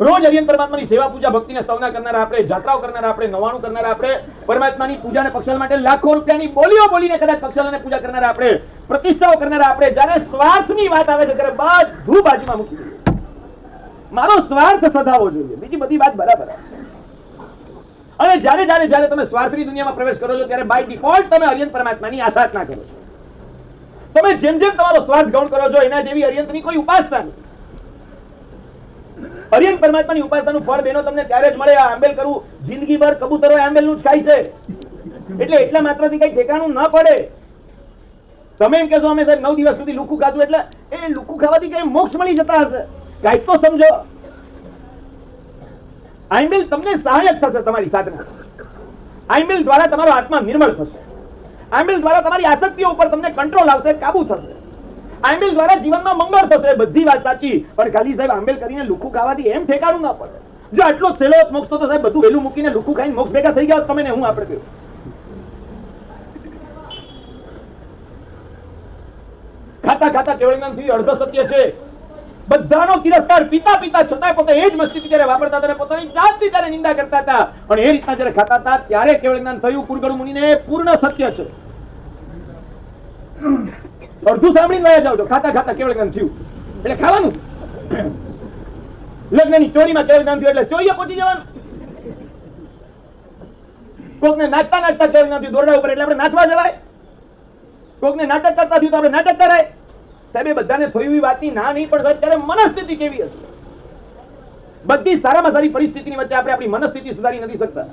રોજ હરિયન પરમાત્માની સેવા પૂજા, ભક્તિને સ્તવના કરનારા આપણે, જાત્રાઓ કરનારા આપણે, નવાણું કરનારા આપણે, પરમાત્માની પૂજા અને પક્ષલ માટે લાખો રૂપિયાની બોલીઓ બોલીને કદાચ પક્ષલ અને પૂજા કરનારા આપણે, પ્રતિષ્ઠાઓ કરનારા આપણે, જ્યારે સ્વાર્થની વાત આવે છે, ત્યારે બધું બાજુમાં મૂકી દઈએ. મારો સ્વાર્થ સધાવો જોઈએ. બીજી બધી વાત બરાબર અને જ્યારે જ્યારે જ્યારે તમે સ્વાર્થની દુનિયામાં પ્રવેશ કરો છો, ત્યારે બાય ડિફોલ્ટ તમે હરિયન પરમાત્માની આશાજના કરો છો. તમે જેમ જેમ તમારો સ્વાર્થ ગૌણ કરો છો, એના જેવી હરિયંતની કોઈ ઉપાસના નથી. હરિયન પરમાત્માની ઉપાસનાનું ફળ બેનો તમને ત્યારે જ મળે આ આંબેલ કરવું. જિંદગીભર કબૂતરો આંબેલનું જ ખાય છે. એટલે એટલા માત્રથી કઈ ઠેકાણું ન પડે. તમે એમ કહેશો, અમે સાહેબ નવ દિવસ સુધી લુખું ખાધું એટલે એ લુખું ખાવાથી કઈ મોક્ષ મળી જતા હશે. કાંઈક તો સમજો. આઈમેલ તમને સહાયક થશે તમારી સાધના આઈમેલ દ્વારા તમારો આત્મા નિર્મળ થશે. આઈમેલ દ્વારા તમારી આસક્તિઓ ઉપર તમને કંટ્રોલ આવશે, કાબુ થશે. આંબેલ દ્વારા જીવનમાં મંગળ થશે, બધી વાત સાચી. પણ ખાલી સાહેબ, આંબેલ કરીને લુખું ખાવાથી એમ ઠેકાણું ના પડે. જો આટલો છેલ્લો મોક્ષ તો સાહેબ, બધું વેલું મૂકીને લુખું ખાઈને મોક્ષ ભેગા થઈ ગયા તમે હું આપણે કહ્યું ખાતા ખાતા કેવળથી અડધો સત્ય છે. બધાનો તિરસ્કાર પિતા પિતા છતાંય પોતે એ જ મસ્તી ત્યારે વાપરતા હતા પોતાની જાતની ત્યારે નિંદા કરતા હતા. પણ એ રીતના જ્યારે ખાતા હતા, ત્યારે કેવળ જ્ઞાન થયું કુરગડુ મુનિને પૂર્ણ સત્ય છે. અડધું સાંભળીને વયા જાવ ખાતા ખાતા કેવળ જ્ઞાન થયું. એટલે ખાવાનું. લગ્નની ચોરીમાં કેવળ જ્ઞાન થયું એટલે ચોરીએ પહોંચી જવાનું. કોકને નાચતા નાચતા કેવળ જ્ઞાન થયું દોરડા ઉપર એટલે આપણે નાચવા જવાય. કોકને નાટક કરતા થયું તો આપણે નાટક કરાય. સાહેબ બધાને થયું એ વાતની ના નહીં, પણ સાહેબ, ત્યારે મનસ્થિતિ કેવી હતી? બધી સારામાં સારી પરિસ્થિતિની વચ્ચે આપણે આપણી મનસ્થિતિ સુધારી નથી શકતા.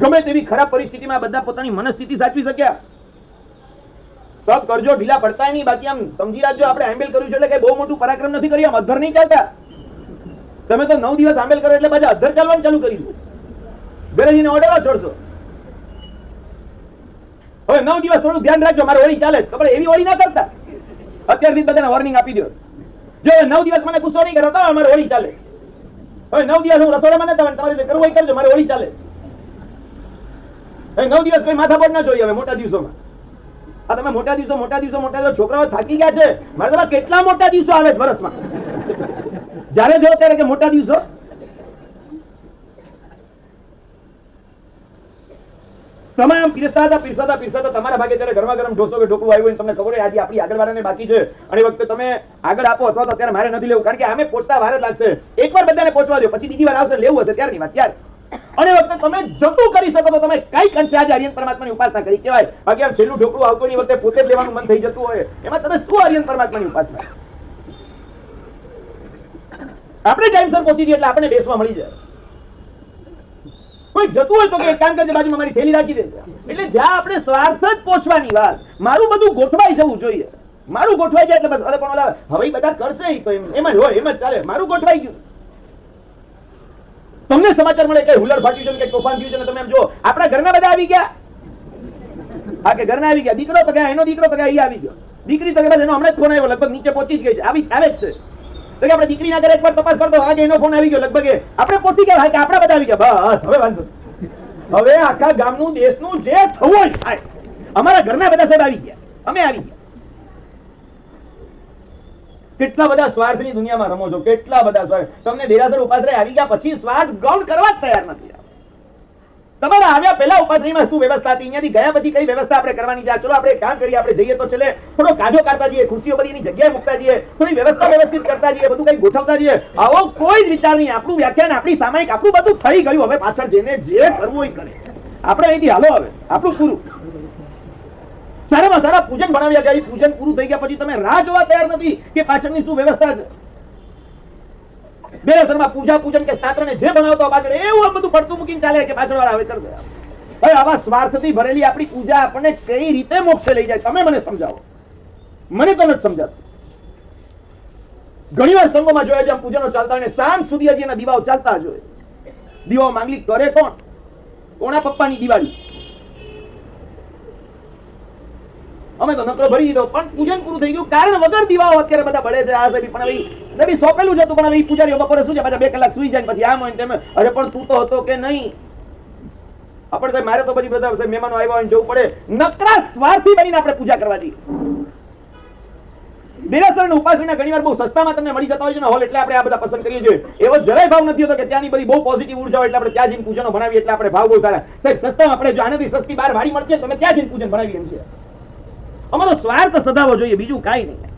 ગમે તેવી ખરાબ પરિસ્થિતિમાં બધા પોતાની મનસ્થિતિ સાચવી શક્યા. તપ કરજો, ઢીલા પડતા નહીં. બાકી આમ સમજી રાખજો, આપણે હેન્ડલ કર્યું છે એટલે કઈ બહુ મોટું પરાક્રમ નથી કર્યું. આમ અધર નહીં ચાલતા. તમે તો નવ દિવસ આંબેલ કરો એટલે પાછા અધર ચાલવાનું ચાલુ કરી દીધું ઘરે જઈને ઓર્ડર છોડશો. હવે નવ દિવસ થોડું ધ્યાન રાખજો, મારે હોળી ચાલે. ખબર, એવી હોળી ના કરતા. અત્યારથી બધાને વોર્નિંગ આપી દો જો નવ દિવસ મને ગુસ્સો નહીં કરો તો અમારે હોળી ચાલે. હવે નવ દિવસ હું રસોડામાં નતા. તમારે કરવું હોય કરજો, મારે હોળી ચાલે. નવ દિવસ કોઈ માથાપડ ના જોઈએ હવે મોટા દિવસોમાં. આ તમે મોટા દિવસો મોટા દિવસો મોટા દિવસો, છોકરાઓ થાકી ગયા છે. મારે તમારે કેટલા મોટા દિવસો આવે છે વર્ષમાં જ્યારે જો ત્યારે કે મોટા દિવસો? તમે આમ પીરસતા પીરસતા હતા તમારા ભાગે ત્યારે ગરમા ગરમ ઢોસો કે ઢોકળું આવ્યું તમને ખબર હોય, આજે આપણી આગળ વાળાને બાકી છે. અને વખતે તમે આગળ આપો અથવા તો અત્યારે મારે નથી લેવું. કારણ કે આમે પહોંચતા વાર લાગશે. એકવાર બધાને પહોંચવા દો, પછી બીજી વાર આવશે લેવું હશે ત્યારની વાત, ત્યારે. અને વખતે તમે જતું કરી શકો તો તમે કંઈક અંશે આજે હરિયન પરમાત્માની ઉપાસના કરી કહેવાય. બાકી આમ છેલ્લું ઢોકળું આવતું એ વખતે પોતે લેવાનું મન થઈ જતું હોય. એમાં તમે શું હરિયન પરમાત્માની ઉપાસના? આપણે ટાઈમસર પહોંચી જઈએ એટલે આપણે બેસવા મળી જાય. કોઈ જતું હોય તો કે કામ કરજે, બાજુમાં મારી થેલી રાખી દે એટલે જ્યાં આપણે સ્વાર્થ જ પોષવાની વાત, મારું બધું ગોઠવાઈ જવું જોઈએ. મારું ગોઠવાઈ જાય એટલે બસ અરે પણ હવે બધા કરશે તો એમ. એમ જ હોય, એમ જ ચાલે. મારું ગોઠવાઈ ગયું. તમને સમાચાર મળે કે હુલર ફાટ્યું છે કે તોફાન થયું છે તમે એમ જો આપણા ઘરના બધા આવી ગયા. હા, કે ઘરના આવી ગયા. દીકરો તો ગયા, એનો દીકરો તો ગયા, ઈ આવી ગયો. દીકરી તો ગયા એનો હમણાં જ ફોન આવ્યો, લગભગ નીચે પહોંચી જ ગઈ છે. આવી આવે જ છે. તો કે આપણે દીકરીના ઘરે એકવાર તપાસ કરતો આજે એનો ફોન આવી ગયો, લગભગ આપણે પહોંચી ગયા હા કે આપણા બધા આવી ગયા. બસ, હવે વાંધો હવે આખા ગામનું, દેશનું જે થવું થાય. અમારા ઘરના બધા સાહેબ આવી ગયા. અમે આવી ગયા. કેટલા બધા સ્વાર્થની દુનિયામાં રમો છો? કેટલા બધા સ્વાર્થ? તમને દેરાસર ઉપાશ્રય આવી ગયા પછી સ્વાર્થ ગૌણ કરવા જ તૈયાર નથી. તમારા આવ્યા પહેલા ઉપાશ્રયમાં શું વ્યવસ્થા હતી? અહીંયાથી ગયા પછી કઈ વ્યવસ્થા આપણે કરવાની છે? ચલો આપણે કામ કરીએ, આપણે જઈએ તો છેલ્લે થોડો કાજો કાઢતા જઈએ, ખુરશીઓ બધી એની જગ્યાએ મૂકતા જઈએ, થોડી વ્યવસ્થા વ્યવસ્થિત કરતા જઈએ, બધું કઈ ગોઠવતા જઈએ. આવો કોઈ જ વિચાર નહીં. આપણું વ્યાખ્યાન, આપણી સામાયિક, આપણું બધું થઈ ગયું. હવે પાછળ જેને જે કરવું એ કરે. આપણે અહીંથી હાલો હવે. આપણું પૂરું. સારામાં સારા પૂજન ભણાવ્યા ગયા. પૂજન પૂરું થઈ ગયા પછી તમે રાહ જોવા તૈયાર નથી કે પાછળની શું વ્યવસ્થા છે? બેરેસરમાં પૂજા પૂજન કે શાસ્ત્રને જે ભણાવતો પાછળ એવું બધું પડતું મૂકીને ચાલે કે પાછળ વાળા આવે કરશે. હવે આવા સ્વાર્થથી ભરેલી આપણી પૂજા આપણને કઈ રીતે મોક્ષે લઈ જાય તમે મને સમજાવો. મને તો નથી સમજાતું. ઘણી વાર સંઘોમાં જોયા છે આમ પૂજનો ચાલતા હોય સાંજ સુધી હજી એના દીવાઓ ચાલતા જોઈએ દીવાઓ માંગલી કરે કોણ? કોના પપ્પાની દિવાળી? અમે તો નકરો ભરી દીધો. પણ પૂજન પૂરું થઈ ગયું. કારણ વગર દીવાઓ અત્યારે બધા બળે છે. આ સભી પણ હવે સભી સોંપેલું જ હતું. પણ હવે પૂજારીઓ બપોરે શું છે પાછા બે કલાક સુઈ જાય પછી આમ હોય તેમ. અરે, પણ તું તો હતો કે નહીં? આપણે સાહેબ, મારે તો પછી બધા સાહેબ મહેમાનો આવ્યા હોય જવું પડે. નકરા સ્વાર્થી બનીને આપણે પૂજા કરવા જઈએ. દેરાસર ઉપાશ્રીના ઘણીવાર બહુ સસ્તામાં તમને મળી જતા હોય છે ને હોલ, એટલે આપણે આ બધા પસંદ કરીએ છીએ. એવો જરાય ભાવ નથી હોતો કે ત્યાંની બધી બહુ પોઝિટિવ ઊર્જા હોય, એટલે આપણે ત્યાં જઈને પૂજનો ભણાવીએ એટલે આપણે ભાવ બહુ સારા. સાહેબ, સસ્તામાં આપણે જો આનાથી સસ્તી બહાર વાડી મળશે તો તમે ત્યાં જઈને પૂજન ભણાવીએ એમ છે. અમારો સ્વાર્થ સદાવો જોઈએ બીજું કાંઈ નહીં.